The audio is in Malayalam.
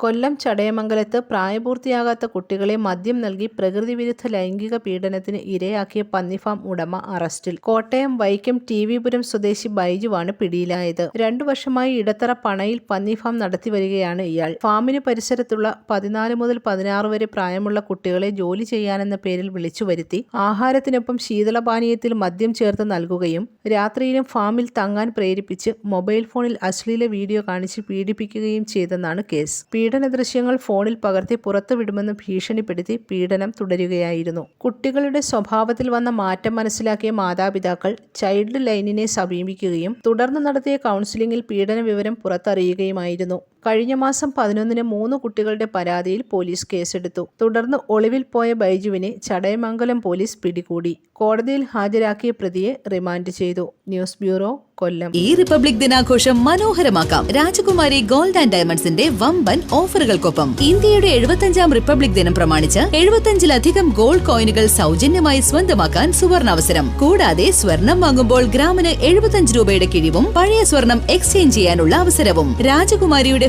കൊല്ലം ചടയമംഗലത്ത് പ്രായപൂർത്തിയാകാത്ത കുട്ടികളെ മദ്യം നൽകി പ്രകൃതിവിരുദ്ധ ലൈംഗിക പീഡനത്തിന് ഇരയാക്കിയ പന്നിഫാം ഉടമ അറസ്റ്റിൽ. കോട്ടയം വൈക്കം ടി വിപുരം സ്വദേശി ബൈജുവാണ് പിടിയിലായത്. രണ്ടു വർഷമായി ഇടത്തറ പണയിൽ പന്നിഫാം നടത്തി വരികയാണ് ഇയാൾ. ഫാമിന് പരിസരത്തുള്ള പതിനാല് മുതൽ പതിനാറ് വരെ പ്രായമുള്ള കുട്ടികളെ ജോലി ചെയ്യാനെന്ന പേരിൽ വിളിച്ചു വരുത്തി. ആഹാരത്തിനൊപ്പം ശീതളപാനീയത്തിൽ മദ്യം ചേർത്ത് നൽകുകയും രാത്രിയിലും ഫാമിൽ തങ്ങാൻ പ്രേരിപ്പിച്ച് മൊബൈൽ ഫോണിൽ അശ്ലീല വീഡിയോ കാണിച്ച് പീഡിപ്പിക്കുകയും ചെയ്തെന്നാണ് കേസ്. പീഡന ദൃശ്യങ്ങൾ ഫോണിൽ പകർത്തി പുറത്തുവിടുമെന്ന് ഭീഷണിപ്പെടുത്തി പീഡനം തുടരുകയായിരുന്നു. കുട്ടികളുടെ സ്വഭാവത്തിൽ വന്ന മാറ്റം മനസ്സിലാക്കിയ മാതാപിതാക്കൾ ചൈൽഡ് ലൈനിനെ സമീപിക്കുകയും തുടർന്ന് നടത്തിയ കൗൺസിലിംഗിൽ പീഡന വിവരം പുറത്തറിയുകയുമായിരുന്നു. കഴിഞ്ഞ മാസം പതിനൊന്നിന് മൂന്ന് കുട്ടികളുടെ പരാതിയിൽ പോലീസ് കേസെടുത്തു. തുടർന്ന് ഒളിവിൽ പോയ ബൈജുവിനെ ചടയമംഗലം പോലീസ് പിടികൂടി. കോടതിയിൽ ഹാജരാക്കിയ പ്രതിയെ റിമാൻഡ് ചെയ്തു. News bureau Kollam. ഈ റിപ്പബ്ലിക് ദിനാഘോഷം മനോഹരമാക്കാം. രാജകുമാരി ഗോൾഡ് ആൻഡ് ഡയമണ്ട്സിന്റെ വമ്പൻ ഓഫറുകൾക്കൊപ്പം ഇന്ത്യയുടെ എഴുപത്തഞ്ചാം റിപ്പബ്ലിക് ദിനം പ്രമാണിച്ച് എഴുപത്തഞ്ചിലധികം ഗോൾഡ് കോയിനുകൾ സൗജന്യമായി സ്വന്തമാക്കാൻ സുവർണാവസരം. കൂടാതെ സ്വർണം വാങ്ങുമ്പോൾ ഗ്രാമിന് എഴുപത്തഞ്ച് രൂപയുടെ കിഴിവും പഴയ സ്വർണം എക്സ്ചേഞ്ച് ചെയ്യാനുള്ള അവസരവും രാജകുമാരിയുടെ